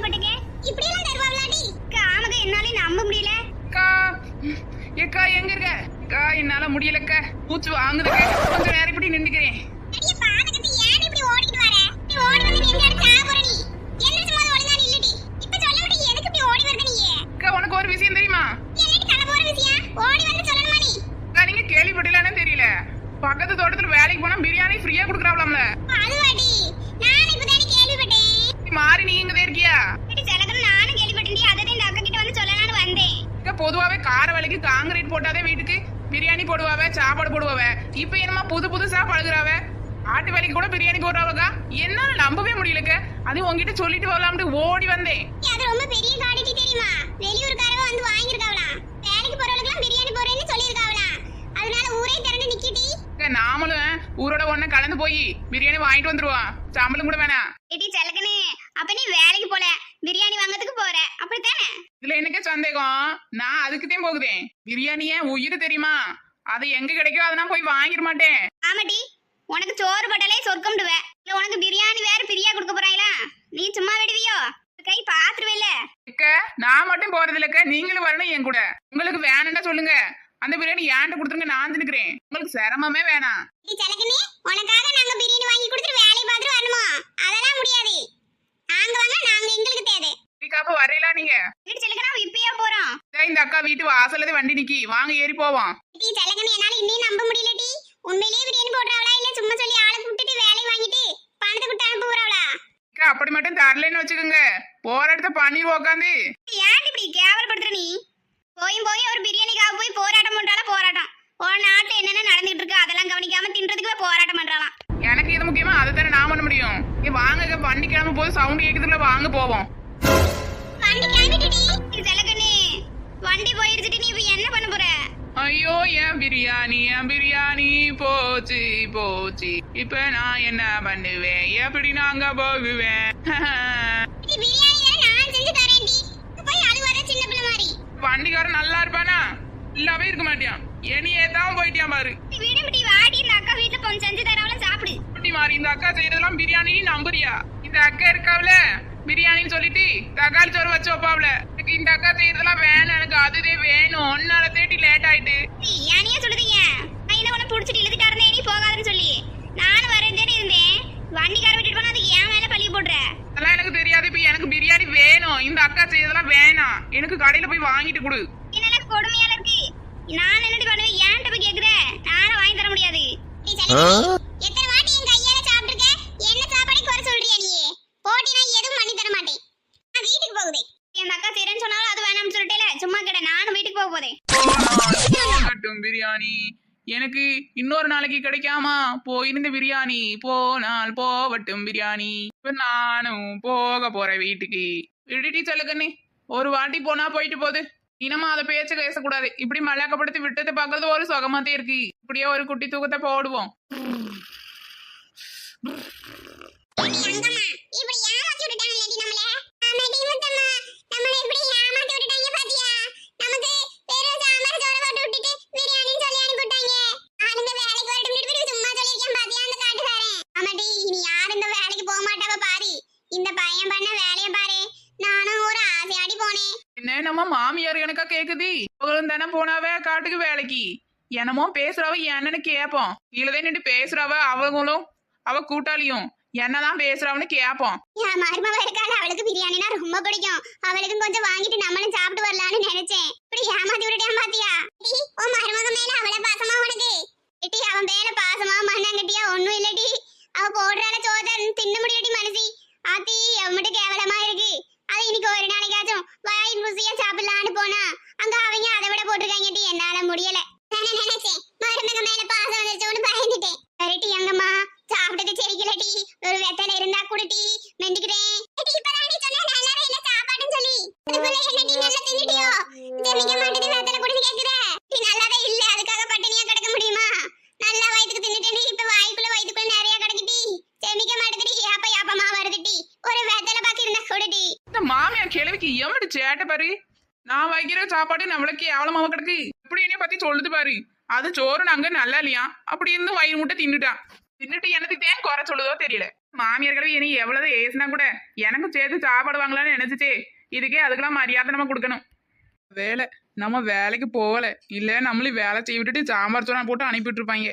கேள்விப்பட்டிருக்கேன் இப்படி எல்லாம் தருவாங்களாடி ஆமாங்க என்னாலே நம்ப முடியல. அக்கா ஏக்கா எங்க இருக்க? அக்கா என்னால முடியலக்கா. மூச்சு வாங்குதுக்க. கொஞ்சம் நேரம் இப்படி நின்னுக்கிறேன். உனக்கு ஒரு விஷயம் தெரியுமா? நீங்க கேள்விப்பட்டீங்களான்னு தெரியல. பக்கத்து தோட்டத்துல வேலைக்கு போனா பிரியாணி ஃப்ரீயா கொடுக்குறாங்களாம்ல அதுவாடி நான் இப்பதானே கேள்விப்பட்டேன் நீ மாறி நீ இங்க இருக்கியா இடி செலகன் நானும் கேள்விப்பட்டேன்டி அதை இந்த அக்கா கிட்ட வந்து சொல்லலாம்னு வந்தேன் அக்கா பொதுவாவே கார வேலைக்கு காங்கிரீட் போட்டாதே வீட்டுக்கு. பிரியாணி போடுவாவ சாப்பாடு போடுவாவ. இப்ப என்னமா புது புதுசா பழகுறாவ ஆட்டு வேலைக்கு கூட பிரியாணி போடுறாவக்கா? என்னால நம்பவே முடியலக்க அது உங்ககிட்ட சொல்லிட்டு வரலாம்னு ஓடி வந்தேன். அது ரொம்ப பெரிய குவாலிட்டி தெரியுமா? வெளியூர்காரங்க வந்து வாங்கியிருக்காவலாம் வேலைக்கு போறவங்களுக்குலாம் பிரியாணி போறேன்னு சொல்லியிருக்காவலாம் அதனால ஊரே திரண்டு நிக்கிட்டி. நாமளும் ஊரோட ஒண்ணு கலந்து போய் பிரியாணி வாங்கிட்டு வந்துருவோம். சம்பளம் கூட வேணாம். ஏடி செலகனே அப்ப நீ வேலைக்கு போல. பிரியாணி வாங்கறதுக்கு போற. அப்படித்தானே? இதுல என்னக்க சந்தேகம். நான் அதுக்குதான் போகுதேன். பிரியாணிய உயிர் தெரியுமா? அது எங்க கிடைக்கோ அதை நான் போய் வாங்கிட மாட்டேன். ஆமாடி. உனக்கு சோறு பட்டலே சொர்க்கம்டுவ. இல்ல உனக்கு பிரியாணி வேற பிரியா கொடுக்க போறாங்களா நீ சும்மா விடுவியோ? கை பாத்துருவேல அக்க நான் மட்டும் போறது இல்லக்க நீங்களும் வரணும் என் கூட. உங்களுக்கு வேணும்னா சொல்லுங்க. அந்த பிரியாணி ஏன்ட்ட கொடுத்துருங்க நான் தின்னுக்கிறேன். உங்களுக்கு சிரமமே வேணாம். நீ செலகனே உனக்காக நாங்க பிரியாணி வாங்கி கொடுத்துட்டு வேலையை பார்த்துட்டு வரணுமா? அதெல்லாம் முடியாது. நாங்க வாங்க நாங்க எங்களுக்கு தேவை. இதுக்காப்ப வரையலா நீங்க? வீட்டு செலகனா இப்பயே போறோம் இதோ இந்த அக்கா வீட்டு வாசல்ல நிக்கி. வாங்க ஏறி போவோம். டி என்னால இன்னும் நம்ப முடியலடி உண்மையிலேயே பிரியாணி போடுறாவளா இல்ல சும்மா சொல்லி ஆளை கூப்பிட்டுட்டு வேலையை வாங்கிட்டு பணத்தை கொடுத்து அனுப்ப போறாவளா? அக்கா அப்படி மட்டும் தரலன்னு வச்சுக்கோங்க. போற இடத்த பண்ணிடு உக்காந்து. ஏன் இப்படி கேவலப்படுத்துற நீ? போயும் போய் ஒரு பிரியாணிக்காக போய் போராட்டம் பண்றால போராட்டம். உன் நாட்டுல என்னென்ன நடந்துட்டு இருக்கு அதெல்லாம் கவனிக்காம தின்றதுக்கு போய் போராட்டம் பண்றாளாம் எனக்கு இது முக்கியமா அதை தானே நான் பண்ண முடியும் ஏ வாங்க அக்கா, வண்டி கிளம்ப போது சவுண்ட் கேக்குதுல வாங்க போவோம். வண்டி கிளம்பிட்டுடி. வண்டி போயிருச்சுட்டு நீ இப்ப என்ன பண்ண போற? ஐயோ என் பிரியாணி என் பிரியாணி போச்சு போச்சு. இப்ப நான் என்ன பண்ணுவேன்? எப்படி நாங்க போகுவேன்? தானே வண்டிக்காரன் நல்லா இருப்பானா? இல்லாவே இருக்க மாட்டியான். இனி ஏத்தாம போயிட்டியான் பாரு. வீடு வாடி இந்த அக்கா வீட்டுல கொஞ்சம் செஞ்சு தரவள சாப்பிடு. மாறி இந்த அக்கா செய்யறதெல்லாம் பிரியாணி நம்புறியா? இந்த அக்கா இருக்காவுல பிரியாணின்னு சொல்லிட்டு தக்காளி சோறு வச்சு வைப்பாவுல. இந்த அக்கா செய்யறதெல்லாம் வேணும் எனக்கு அதுவே வேணும். ஒன்னால தேடி லேட் ஆயிட்டு. ஏனையே சொல்லுதீங்க? நான் என்ன உன புடிச்சிட்டு இழுத்துட்டு இருந்தேன் நீ போகாதன்னு சொல்லி. நானும் வரேன் இருந்தேன். வண்டிக்கார விட்டுட்டு போனா அதுக்கு ஏன் மேல பழி போடுற? அதெல்லாம் எனக்கு தெரியாது இப்ப எனக்கு பிரியாணி வேணும். இந்த அக்கா செய்யறதெல்லாம் வேணாம். எனக்கு கடையில போய் வாங்கிட்டு கொடு. என்ன கொடுமையால இருக்கு? நான் என்னடி பண்ணுவேன்? ஏன்ட்ட போய் கேக்குற? நானும் வாங்கி தர முடியாது நீ எத்தனை வாட்டி என் கையால சாப்பிட்டுருக்க என்ன சாப்பாடு குறை சொல்றியா நீ போட்டி நான் எதுவும் பண்ணி தர மாட்டேன் நான் வீட்டுக்கு போகுதே என் அக்கா செய்றேன்னு சொன்னாலும் அது வேணாம்னு சொல்லிட்டேல சும்மா கிட நானும் வீட்டுக்கு போக போதே போகட்டும் பிரியாணி. எனக்கு இன்னொரு நாளைக்கு கிடைக்காமா? போயிருந்த பிரியாணி. போனால் போகட்டும் பிரியாணி. இப்ப நானும் போக போறேன் வீட்டுக்கு. விடுட்டி சொல்லுக்கண்ணே ஒரு வாட்டி போனா போயிட்டு போகுது. இனமா அதை பேச்ச பேசக்கூடாது. இப்படி மல்லாக்கப்படுத்தி விட்டதை பார்க்கறது ஒரு சுகமாத்தே இருக்கு. இப்படியே ஒரு குட்டி தூக்கத்தை போடுவோம் அங்கம்மா இப்படி ஏமாத்தி விட்டுட்டாங்க நம்மள ஆமாடி முத்தம்மா நம்மள இப்படி ஏமாத்தி விட்டுட்டாங்க பாத்தியா நமக்கு வெறும் சாம்பார் சோறு போட்டு விட்டுட்டு பிரியாணின்னு சொல்லி அனுப்பிட்டாங்க ஆனந்த வேலைக்கு வரட்டும் விட்டு சும்மா சொல்லியிருக்கேன் பாத்தியா அந்த காட்டுக்காரன் ஆமாடி இனி யார் இந்த வேலைக்கு போக மாட்டாவ பாரு இந்த பையன் பண்ண வேலையை பாரு நானும் ஒரு ஆசையாடி போனேன் என்னமோ மாமியார் எனக்கா கேக்குது. அவங்களும் தானே போனாவே காட்டுக்கு வேலைக்கு. என்னமோ பேசுறவ என்னன்னு கேப்போம். கீழே நின்று பேசுறவ அவங்களும் அவ கூட்டாளியும். என்னதான் பேசுறவன்னு கேப்போம். என் மருமவ இருக்காது அவளுக்கு பிரியாணினா ரொம்ப பிடிக்கும். அவளுக்கும் கொஞ்சம் வாங்கிட்டு நம்மளும் சாப்பிட்டு வரலாம்னு நினைச்சேன். இப்படி ஏமாத்தி விட்டுட்டேன் பாத்தியா? உன் மருமக மேல அவளை பாசமா உனக்கு? இட்டி அவன் மேல பாசமா மண்ணாங்கட்டியா? ஒண்ணும் இல்லடி அவ போடுறால சோத தின்ன முடியடி மனசி ஆத்தி அவன்கிட்ட கேவலமா இருக்கு அது இன்னைக்கு ஒரு நாளைக்காச்சும் வாய் ருசியா சாப்பிடலான்னு போனா அங்க அவங்க அதை விட போட்டிருக்காங்க டி என்னால முடியல நானே நினைச்சேன் மருமக மேல பாசம் வந்துருச்சோன்னு பயந்துட்டேன் சரிட்டி எங்கம்மா சாப்பிட்டது சரிக்கலடி ஒரு வெத்தலை இருந்தா குடுட்டி மெண்டிக்கிறேன் ஏடி, இப்பதாண்டி சொன்னேன் நல்லாவே இல்ல சாப்பாடுன்னு சொல்லி அதுக்குள்ள என்னடி நல்லா தின்னுட்டியோ? ஜெமிக்க மாட்டேது வெத்தலை குடுன்னு கேக்குற நீ நல்லாவே இல்ல. அதுக்காக பட்டினியா கிடக்க முடியுமா? நல்லா வயித்துக்கு தின்னுட்டேன் இப்ப வாய்க்குள்ள வயித்துக்குள்ள நிறைய கிடக்குடி ஜெமிக்க மாட்டேதுடி யாப்ப யாப்பமா வருதுடி ஒரு வெத்தலை பாக்கி இருந்தா குடுடி இந்த மாமியார் கிழவிக்கு எவ்வளவு சேட்டை பாரு? நான் வைக்கிற சாப்பாடு நம்மளுக்கு எவ்வளவு கிடக்கு. இப்படி என்ன பத்தி சொல்லுது பாரு. அது சோறு நாங்க நல்லா இல்லையா? அப்படி இருந்து வயிறு முட்டை தின்னுட்டான் தின்னுட்டு எனக்கு தேன் குறை சொல்லுதோ தெரியல. இனி எவ்வளவு ஏசினா கூட எனக்கும் சேர்த்து சாப்பாடு வாங்கலாம்னு நினைச்சிச்சே. இதுக்கே அதுக்கெல்லாம் மரியாதை நம்ம கொடுக்கணும். வேலை. நம்ம வேலைக்கு போகல. இல்ல நம்மளும் வேலை செய்ய விட்டுட்டு சாம்பார் சோனா போட்டு அனுப்பிட்டு இருப்பாங்க